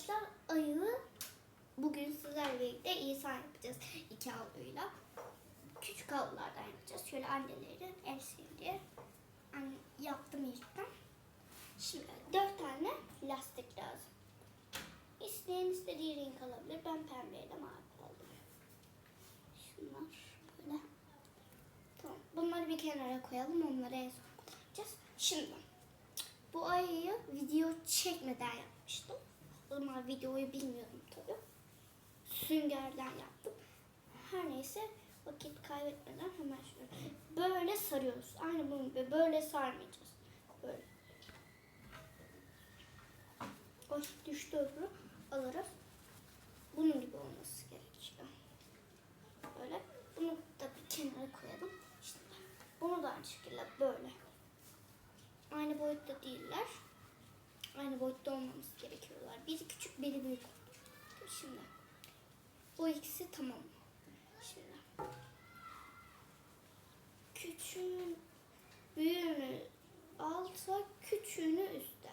arkadaşlar ayı bugün sizlerle birlikte İsa yapacağız iki havluyla. Küçük havlulardan yapacağız. Şöyle annelerin en sevdiği. Anne, yaptım ilkten. Şimdi dört tane lastik lazım. İsteyen istediği renk alabilir. Ben pembeyle mavi aldım. Şunlar böyle. Tamam. Bunları bir kenara koyalım. Onları en son kullanacağız. Şimdi bu ayıyı video çekmeden yapmıştım. O zaman videoyu bilmiyorum tabii. Süngerden yaptım. Her neyse vakit kaybetmeden hemen şöyle böyle sarıyoruz. Aynı bunun gibi böyle sarmayacağız. Böyle. Oy düştü öbürü. Alırız. Bunun gibi olması gerekiyor. Böyle. Bunu da bir kenara koyalım. İşte bunu da aynı şekilde böyle. Aynı boyutta değiller. Aynı boyutta olmamız gerekiyorlar. Biri küçük, biri büyük. Şimdi bu ikisi tamam. Şimdi küçüğün büyüğünü alta, küçüğünü üstte.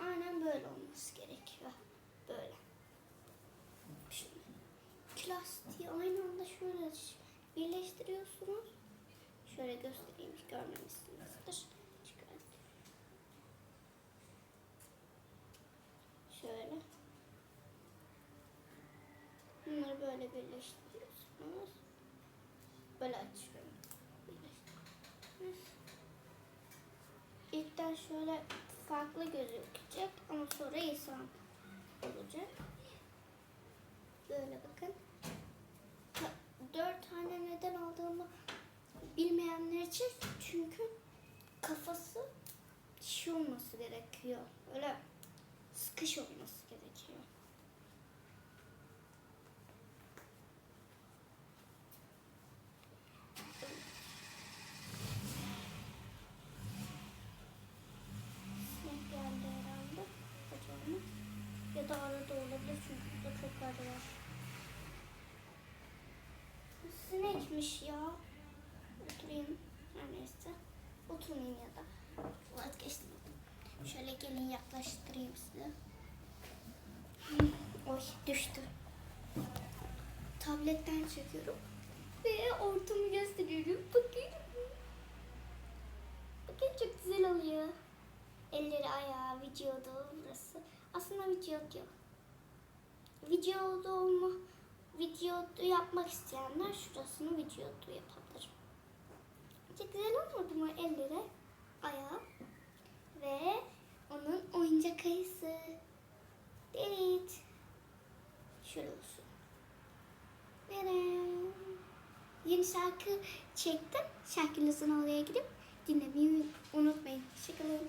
Aynen böyle olması gerekiyor. Böyle. Şimdi iki lastiği aynı anda şöyle birleştiriyorsunuz. Şöyle göstereyim görmemişsinizdir. Çıkart. Şöyle. Bunları böyle birleştiriyorsunuz. Böyle açıyorum. İlkten şöyle farklı gözükecek ama sonra insan olacak. Böyle bakın. Dört tane neden aldığımı bilmeyenler için çünkü kafası şey olması gerekiyor. Öyle sıkış olması Sinekmiş ya. Oturayım. Her neyse. Oturmayayım ya da. Vazgeçtim. Şöyle gelin yaklaştırayım size. Oy düştü. Tabletten çekiyorum. Ve ortamı gösteriyorum. Bakın. Bakın çok güzel oluyor. Elleri ayağı, vücudu burası. Aslında vücut yok. Vücudu olma, yapmak isteyenler şurasını vücudu yapabilir. İşte güzel olmadı mı elleri, ayağı ve onun oyuncak ayısı. Delete. Şöyle olsun. Verem. Yeni şarkı çektim. Şarkınızın oraya gidip dinlemeyi unutmayın. Hoşçakalın.